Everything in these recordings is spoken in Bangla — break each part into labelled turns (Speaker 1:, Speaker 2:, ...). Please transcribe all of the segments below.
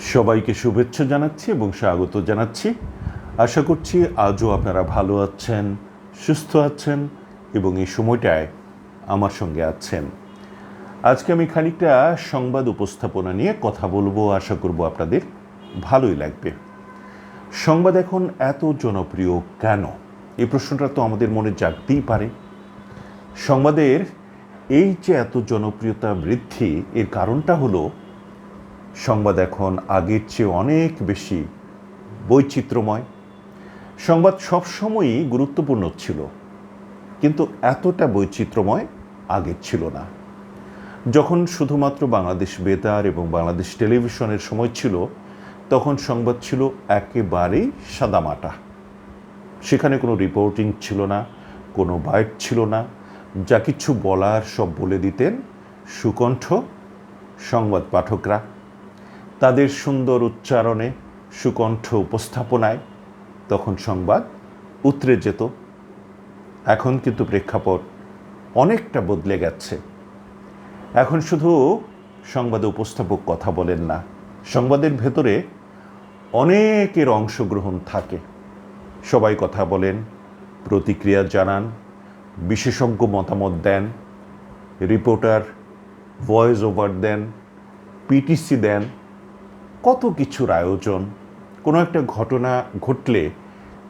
Speaker 1: সবাইকে শুভেচ্ছা জানাচ্ছি এবং স্বাগত জানাচ্ছি। আশা করছি আজও আপনারা ভালো আছেন, সুস্থ আছেন এবং এই সময়টায় আমার সঙ্গে আছেন। আজকে আমি খানিকটা সংবাদ উপস্থাপনা নিয়ে কথা বলব, আশা করব আপনাদের ভালোই লাগবে। সংবাদ এখন এত জনপ্রিয় কেন? এই প্রশ্নটা তো আমাদের মনে জাগতেই পারে। সংবাদের এই যে এত জনপ্রিয়তা বৃদ্ধি, এর কারণটা হলো সংবাদ এখন আগের চেয়ে অনেক বেশি বৈচিত্র্যময়। সংবাদ সবসময়ই গুরুত্বপূর্ণ ছিল, কিন্তু এতটা বৈচিত্র্যময় আগের ছিল না। যখন শুধুমাত্র বাংলাদেশ বেতার এবং বাংলাদেশ টেলিভিশনের সময় ছিল, তখন সংবাদ ছিল একেবারেই সাদামাটা। সেখানে কোনো রিপোর্টিং ছিল না, কোনো বাইট ছিল না, যা কিছু বলার সব বলে দিতেন সুকণ্ঠ সংবাদ পাঠকরা। তাদের সুন্দর উচ্চারণে সুকণ্ঠ উপস্থাপনায় তখন সংবাদ উতরে যেত। এখন কিন্তু প্রেক্ষাপট অনেকটা বদলে গেছে। এখন শুধু সংবাদে উপস্থাপক কথা বলেন না, সংবাদের ভেতরে অনেকের অংশগ্রহণ থাকে। সবাই কথা বলেন, প্রতিক্রিয়া জানান, বিশেষজ্ঞ মতামত দেন, রিপোর্টার ভয়েস ওভার দেন, পিটিসি দেন কত কিছুর আয়োজন? কোনো একটা ঘটনা ঘটলে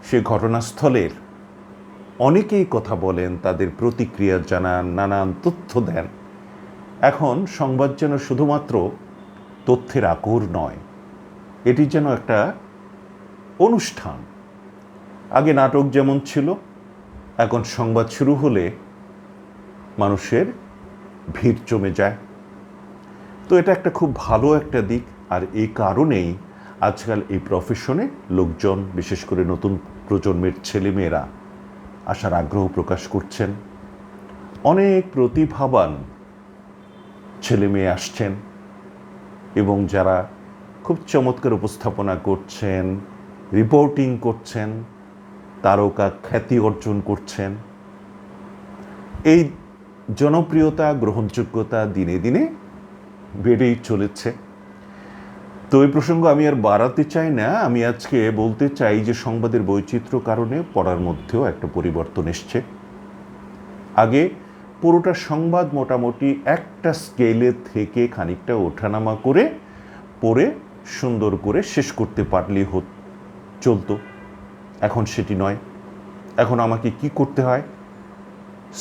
Speaker 1: সে ঘটনাস্থলের অনেকেই কথা বলেন, তাদের প্রতিক্রিয়া জানান, নানান তথ্য দেন। এখন সংবাদ যেন শুধুমাত্র তথ্যের আকর নয়, এটি যেন একটা অনুষ্ঠান। আগে নাটক যেমন ছিল, এখন সংবাদ শুরু হলে মানুষের ভিড় জমে যায়। তো এটা একটা খুব ভালো একটা দিক। আর এই কারণেই আজকাল এই প্রফেশনে লোকজন, বিশেষ করে নতুন প্রজন্মের ছেলেমেয়েরা আসার আগ্রহ প্রকাশ করছেন। অনেক প্রতিভাবান ছেলে মেয়ে আসছেন এবং যারা খুব চমৎকার উপস্থাপনা করছেন রিপোর্টিং করছেন, তারকা খ্যাতি অর্জন করছেন। এই জনপ্রিয়তা, গ্রহণযোগ্যতা দিনে দিনে বেড়েই চলেছে। তো এই প্রসঙ্গ আমি আর বাড়াতে চাই না। আমি আজকে বলতে চাই যে সংবাদের বৈচিত্র্য কারণে পড়ার মধ্যেও একটা পরিবর্তন এসছে। আগে পুরোটা সংবাদ মোটামুটি একটা স্কেলে থেকে খানিকটা ওঠানামা করে, পড়ে, সুন্দর করে শেষ করতে পারলেই হত, চলতো। এখন সেটি নয়। এখন আমাকে কি করতে হয়?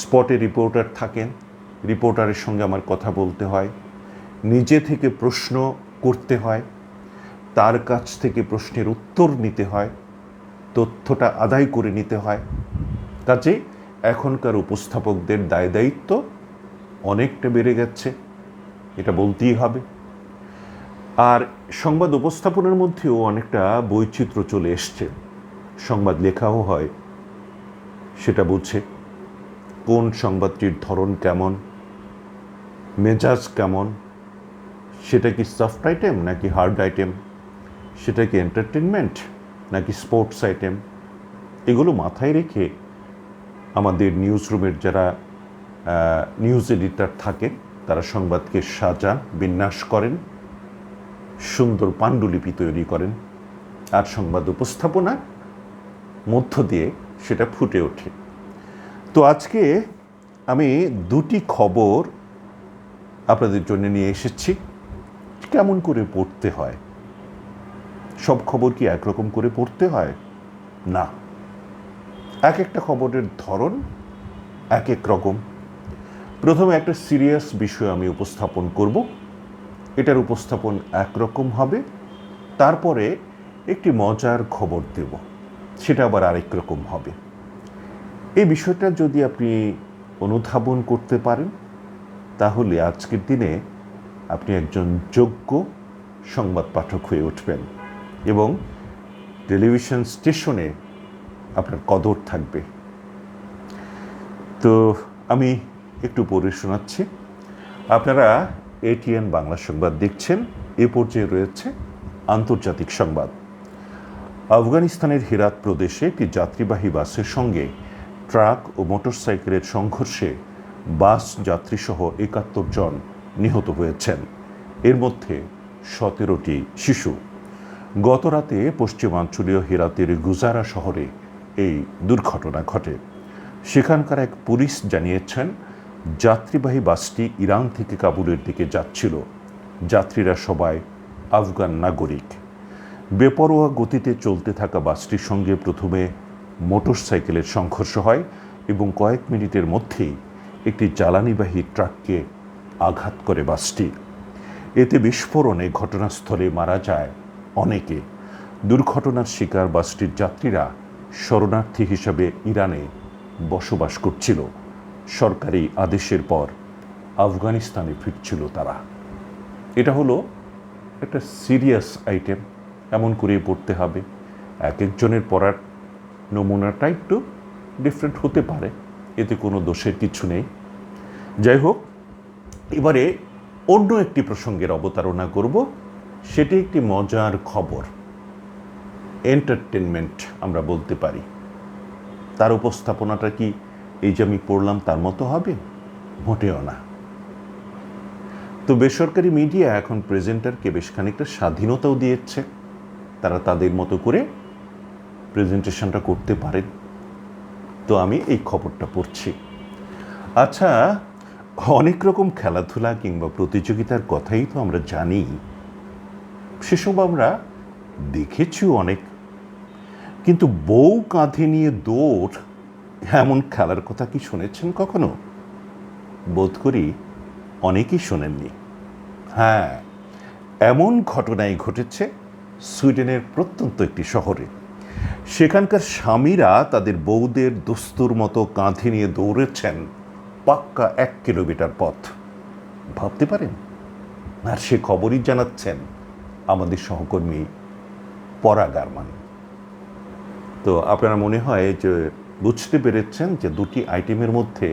Speaker 1: স্পটে রিপোর্টার থাকেন, রিপোর্টারের সঙ্গে আমার কথা বলতে হয়, নিজে থেকে প্রশ্ন করতে হয় তার কাছ থেকে প্রশ্নের উত্তর নিতে হয়, তথ্যটা আদায় করে নিতে হয়। কাজে এখনকার উপস্থাপকদের দায় দায়িত্ব অনেকটা বেড়ে গেছে, এটা বলতেই হবে। আর সংবাদ উপস্থাপনের মধ্যেও অনেকটা বৈচিত্র্য চলে এসছে। সংবাদ লেখাও হয়, সেটা বুঝে। কোন সংবাদটির ধরন কেমন? মেজাজ কেমন? সেটা কি সফট আইটেম নাকি হার্ড আইটেম সেটা কি এন্টারটেনমেন্ট নাকি স্পোর্টস আইটেম এগুলো মাথায় রেখে আমাদের নিউজ রুমের যারা নিউজ এডিটর থাকেন, তারা সংবাদকে সাজান বিন্যাস করেন, সুন্দর পাণ্ডুলিপি তৈরি করেন, আর সংবাদ উপস্থাপনা মধ্য দিয়ে সেটা ফুটে ওঠে। তো আজকে আমি দুটি খবর আপনাদের জন্য নিয়ে এসেছি। কেমন করে পড়তে হয়? সব খবর কি একরকম করে পড়তে হয়? না। এক একটা খবরের ধরন এক এক রকম। প্রথমে একটা সিরিয়াস বিষয় আমি উপস্থাপন করব। এটার উপস্থাপন একরকম হবে। তারপরে একটি মজার খবর দেব। সেটা আবার আরেক রকম হবে। এই বিষয়টা যদি আপনি অনুধাবন করতে পারেন, তাহলে আজকের দিনে আপনি একজন যোগ্য সংবাদ পাঠক হয়ে উঠবেন। এবং টেলিভিশন স্টেশনে আপনার কদর থাকবে। তো আমি একটু পড়ে শোনাচ্ছি। আপনারা এটিএন বাংলা সংবাদ দেখছেন, এ পর্যায়ে রয়েছে আন্তর্জাতিক সংবাদ। আফগানিস্তানের হেরাত প্রদেশে একটি যাত্রীবাহী বাসের সঙ্গে ট্রাক ও মোটরসাইকেলের সংঘর্ষে বাস যাত্রীসহ একাত্তর জন নিহত হয়েছেন। এর মধ্যে সতেরোটি শিশু। গত রাতে পশ্চিমাঞ্চলীয় হেরাতের গুজারা শহরে এই দুর্ঘটনা ঘটে। সেখানকার এক পুলিশ জানিয়েছেন, যাত্রীবাহী বাসটি ইরান থেকে কাবুলের দিকে যাচ্ছিল। যাত্রীরা সবাই আফগান নাগরিক। বেপরোয়া গতিতে চলতে থাকা বাসটির সঙ্গে প্রথমে মোটরসাইকেলের সংঘর্ষ হয় এবং কয়েক মিনিটের মধ্যেই একটি জ্বালানিবাহী ট্রাককে আঘাত করে বাসটি। এতে বিস্ফোরণে ঘটনাস্থলে মারা যায় অনেকে দুর্ঘটনার শিকার বাসটির যাত্রীরা শরণার্থী হিসাবে ইরানে বসবাস করছিল। সরকারি আদেশের পর আফগানিস্তানে ফিরছিল তারা। এটা হলো একটা সিরিয়াস আইটেম, এমন করে পড়তে হবে। এক একজনের পড়ার নমুনাটা একটু ডিফারেন্ট হতে পারে, এতে কোনো দোষের কিছু নেই। যাই হোক, এবারে অন্য একটি প্রসঙ্গের অবতারণা করব। সেটি একটি মজার খবর। এন্টারটেনমেন্ট আমরা বলতে পারি। তার উপস্থাপনাটা কি এই যে আমি পড়লাম তার মতো হবে? মোটেও না। তো বেসরকারি মিডিয়া এখন প্রেজেন্টারকে বেশ খানিকটা স্বাধীনতাও দিয়েছে। তারা তাদের মতো করে প্রেজেন্টেশনটা করতে পারেন। তো আমি এই খবরটা পড়ছি। আচ্ছা অনেক রকম খেলাধুলা কিংবা প্রতিযোগিতার কথাই তো আমরা জানি। সেসব আমরা দেখেছিও অনেক। কিন্তু বউ কাঁধে নিয়ে দৌড়, এমন খেলার কথা কি শুনেছেন কখনো? বোধ করি অনেকেই শোনেননি। হ্যাঁ এমন ঘটনাই ঘটেছে সুইডেনের প্রত্যন্ত একটি শহরে। সেখানকার স্বামীরা তাদের বউদের দস্তুর মতো কাঁধে নিয়ে দৌড়েছেন পাক্কা এক কিলোমিটার পথ। ভাবতে পারেন? আর সে খবরই জানাচ্ছেন আমাদের সহকর্মী পরাগারমান তো আপনারা মনে হয় যে বুঝতে পেরেছেন যে দুটি আইটেমের মধ্যে